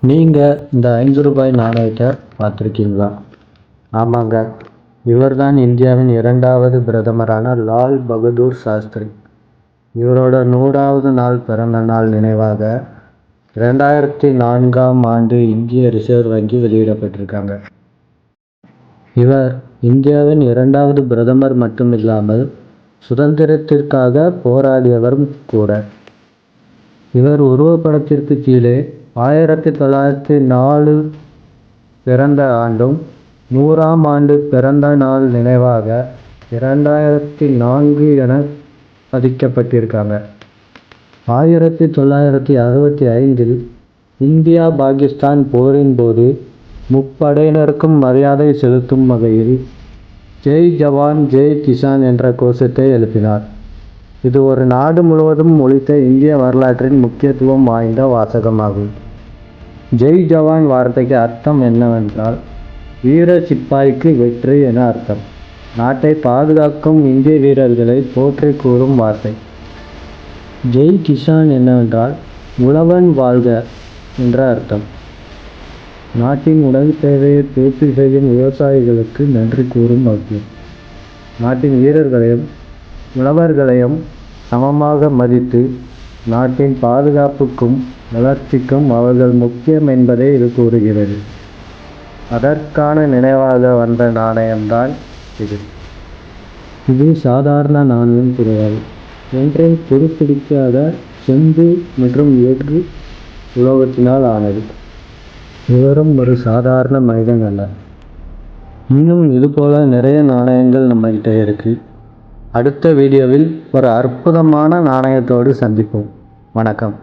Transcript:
நீங்கள் இந்த ஐந்து ரூபாய் நாணயத்தை பார்த்துருக்கீங்களா? ஆமாங்க. இவர்தான் இந்தியாவின் இரண்டாவது பிரதமரான லால் பகதூர் சாஸ்திரி. இவரோட நூறாவது நாள் பிறந்த நாள் நினைவாக ரெண்டாயிரத்தி நான்காம் ஆண்டு இந்திய ரிசர்வ் வங்கி வெளியிடப்பட்டிருக்காங்க. இவர் இந்தியாவின் இரண்டாவது பிரதமர் மட்டும் இல்லாமல் சுதந்திரத்திற்காக போராடியவரும் கூட. இவர் உருவப்படத்திற்கு கீழே ஆயிரத்தி தொள்ளாயிரத்தி நாலு பிறந்த ஆண்டும் நூறாம் ஆண்டு பிறந்த நாள் நினைவாக இரண்டாயிரத்தி நான்கு என பதிக்கப்பட்டிருக்காங்க. ஆயிரத்தி தொள்ளாயிரத்தி அறுபத்தி ஐந்தில் இந்தியா பாகிஸ்தான் போரின் போது முப்படையினருக்கும் மரியாதை செலுத்தும் வகையில் ஜெய் ஜவான் ஜெய் கிசான் என்ற கோஷத்தை எழுப்பினார். இது ஒரு நாடு முழுவதும் ஒழித்த இந்திய வரலாற்றின் முக்கியத்துவம் வாய்ந்த வாசகமாகும். ஜெய் ஜவான் வார்த்தைக்கு அர்த்தம் என்னவென்றால் வீர சிப்பாய்க்கு வெற்றி என அர்த்தம். நாட்டை பாதுகாக்கும் இந்திய வீரர்களை போற்றி கூறும் வார்த்தை. ஜெய் கிஷான் என்னவென்றால் உழவன் வாழ்க என்ற அர்த்தம். நாட்டின் உணவு தேவையை பூர்த்தி செய்யும் விவசாயிகளுக்கு நன்றி கூறும் வாக்கியம் நாட்டின் வீரர்களையும் உழவர்களையும் சமமாக மதித்து நாட்டின் பாதுகாப்புக்கும் வளர்ச்சிக்கும் அவர்கள் முக்கியம் என்பதை இது கூறுகிறது. அதற்கான நினைவாக வந்த நாணயம்தான் இது. இது சாதாரண நாணயம் கிடையாது. ஒன்றை துருப்பிடிக்காத செம்பு மற்றும் எஃகு உலோகத்தினால் ஆனது. இவரும் ஒரு சாதாரண மனிதன் அல்ல. இன்னும் இதுபோல நிறைய நாணயங்கள் நம்மகிட்ட இருக்கு. அடுத்த வீடியோவில் ஒரு அற்புதமான நாணயத்தோடு சந்திப்போம். வணக்கம்.